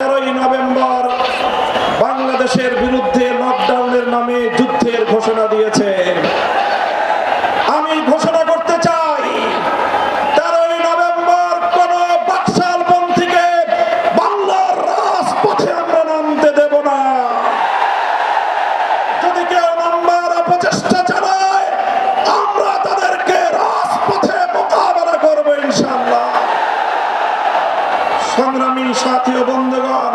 তেরোই নভেম্বর। সংগ্রামী সাথী ও বন্ধুগণ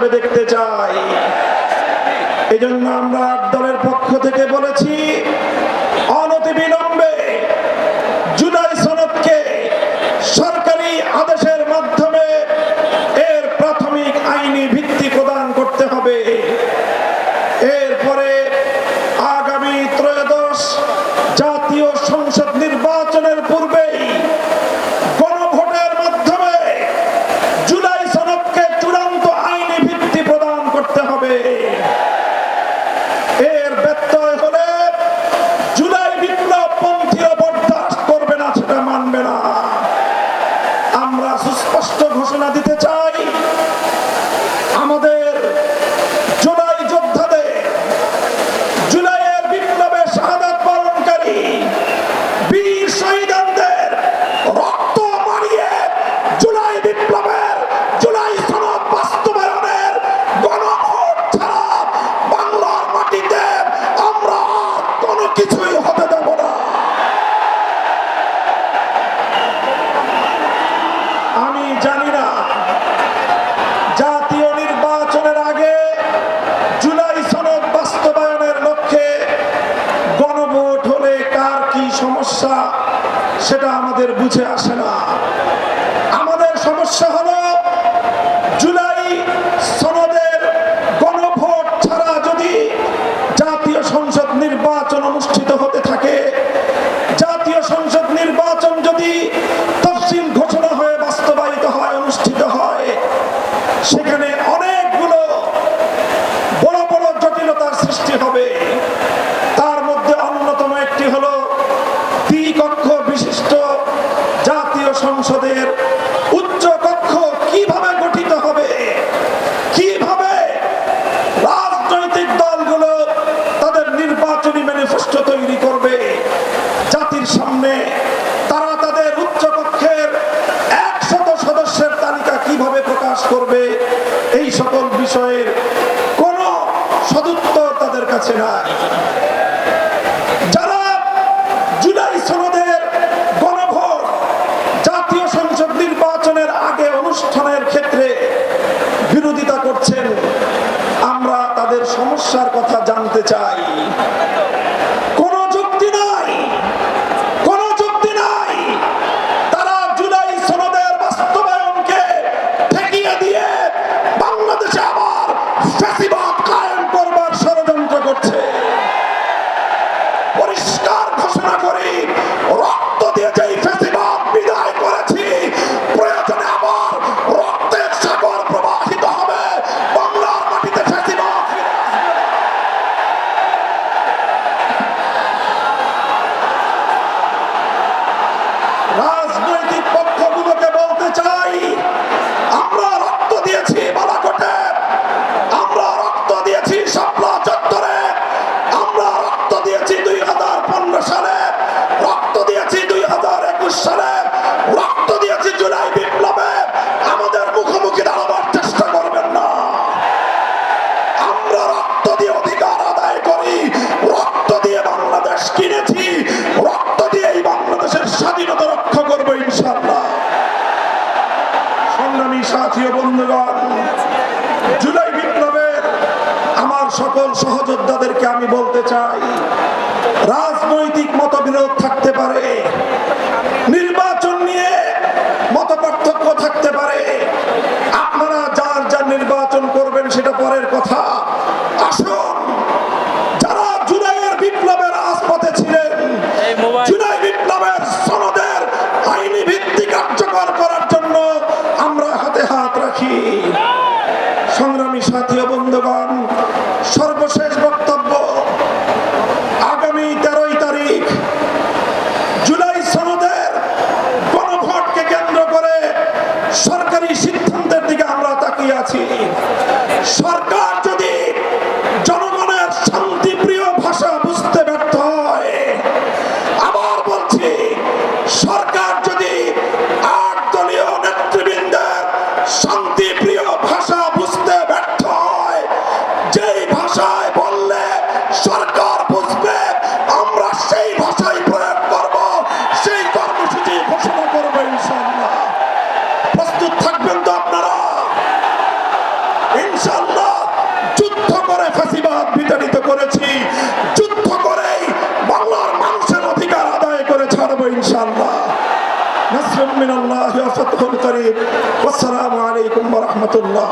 হিসেবে দেখতে চাই। এজন্য আমরা আট দলের পক্ষ থেকে বলেছি অনতিবিলম্বে জুলাই সনদকে সরকারি আদেশের মাধ্যমে এর প্রাথমিক আইনি ভিত্তি প্রদান করতে হবে। এরপরে আগামী ত্রয়োদশ জাতীয় সংসদ নির্বাচনের পূর্বেই সেটা আমাদের বুঝে আসে না। আমাদের সমস্যা হলো করবে এই সকল বিষয়ের কোন সদুত্তর তাদের কাছে নাই। যারা জাতীয় সংসদ নির্বাচনের আগে অনুষ্ঠানের ক্ষেত্রে বিরোধিতা করছেন, আমরা তাদের সমস্যার কথা জানতে চাই। পরিষ্কার ঘোষণা করে। সাথী বন্ধুগণ জুলাই বিপ্লবের আমার সকল সহযোদ্ধাদেরকে আমি বলতে চাই রাজনৈতিক মতবিরোধ থাকতে পারে। সর্বশেষ বক্তব্য আগামী তেরোই তারিখ। জুলাই সনদের গণভোটকে কেন্দ্র করে সরকারি সিদ্ধান্তের দিকে আমরা তাকিয়ে আছি। সরকার ইনশাআল্লাহ নাসরুম মিনাল্লাহি ওয়া ফাতহুল করিম ওয়াসসালামু আলাইকুম ওয়া রাহমাতুল্লাহ